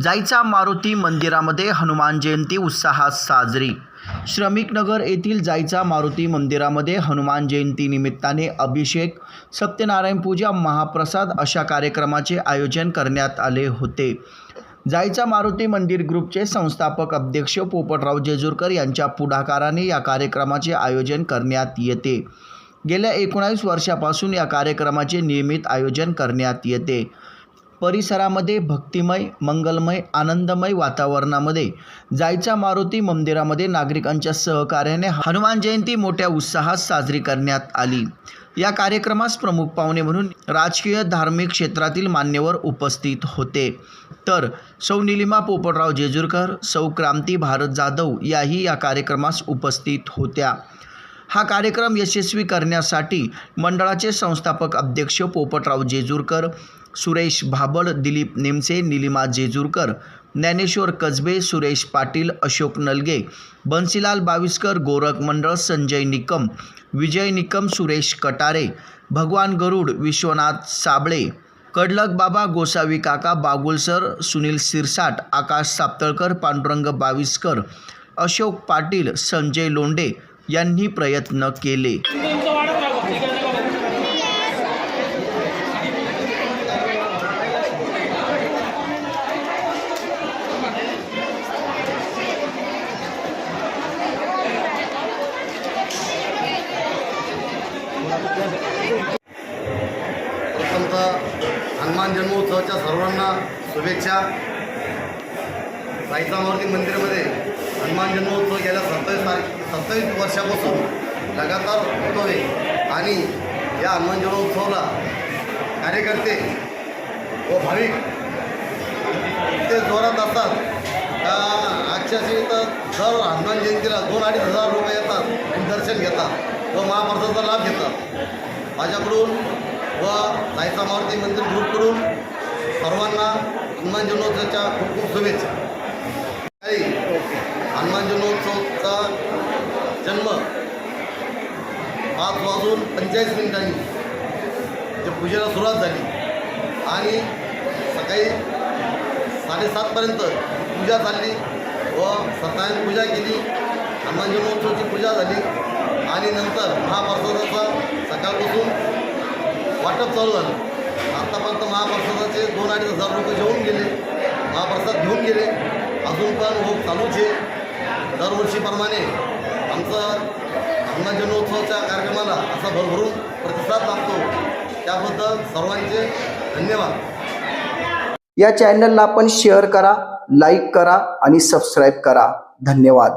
जायचा मारुती मंदिरामध्ये हनुमान जयंती उत्साहात साजरी. श्रमिक नगर येथील जायचा मारुती मंदिरामध्ये हनुमान जयंती निमित्ताने अभिषेक सत्यनारायण पूजा महाप्रसाद अशा कार्यक्रमाचे आयोजन करण्यात आले होते. जायचा मारुती मंदिर ग्रुपचे संस्थापक अध्यक्ष पोपटराव जेजूरकर यांच्या पुढाकाराने या कार्यक्रमाचे आयोजन करण्यात येते. गेल्या एकोणावीस वर्षापासून या कार्यक्रमाचे नियमित आयोजन करण्यात येते. परिसरामध्ये भक्तिमय मंगलमय आनंदमय वातावरणामध्ये. जायचा मारुती मंदिरामध्ये नागरिकांच्या सहकार्याने हनुमान जयंती मोठ्या उत्साहात साजरी करण्यात आली. या कार्यक्रमास प्रमुख पाहुणे म्हणून राजकीय धार्मिक क्षेत्रातील मान्यवर उपस्थित होते. तर सौ निलिमा पोपटराव जेजुरकर सौ क्रांती भारत जाधव याही या कार्यक्रमास उपस्थित होत्या. हा कार्यक्रम यशस्वी करण्यासाठी मंडळाचे संस्थापक अध्यक्ष पोपटराव जेजूरकर सुरेश भाबड दिलीप नेमसे निलिमा जेजूरकर ज्ञानेश्वर कसबे सुरेश पाटील अशोक नलगे बन्सीलाल बाविस्कर गोरख मंडळ संजय निकम विजय निकम सुरेश कटारे भगवान गरुड विश्वनाथ साबळे कडलक बाबा गोसावी काका बागुलसर सुनील सिरसाट आकाश सापतळकर पांडुरंग बाविस्कर अशोक पाटील संजय लोंडे यांनी प्रयत्न केले. प्रथमतः हनुमान जन्मोत्सवाच्या सर्वांना शुभेच्छा. साईतामावती मंदिरामध्ये हनुमान जन्मोत्सव गेल्या सत्तावीस तारीख सत्तावीस वर्षापासून लगातार होतो आहे आणि या हनुमान जन्मोत्सवाला कार्यकर्ते व भाविक ते जोरात असतात. का अक्षरशः तर दर हनुमान जयंतीला दोन अडीच हजार रुपये येतात आणि दर्शन घेतात. व महाप्रसादाचा लाभ घेतात. माझ्याकडून व साईता मारुती मंदिर ग्रुपकडून सर्वांना हनुमान जन्मोत्सवाच्या खूप खूप शुभेच्छा काही हनुमान जन्मोत्सवचा जन्म पाच वाजून पंचेचाळीस मिनिटांनी ते पूजेला सुरुवात झाली. आणि सकाळी साडेसातपर्यंत पूजा चालली व सत्यनारायण पूजा केली. हनुमान जन्मोत्सवाची पूजा झाली. आणि नंतर महाप्रसादाचा सकाळपासून वाटप चालू झालं. आतापर्यंत महाप्रसादाचे दोन अडीच हजार लोक जेवून गेले. महाप्रसाद घेऊन गेले. अजून पण होप चालूच आहे. दरवर्षीप्रमाणे आमचं पुन्हा जन्मोत्सवाच्या कार्यक्रमाला असा भरभरून प्रतिसाद लागतो. त्याबद्दल सर्वांचे धन्यवाद. या चॅनलला आपण शेअर करा लाईक करा आणि सबस्क्राईब करा. धन्यवाद.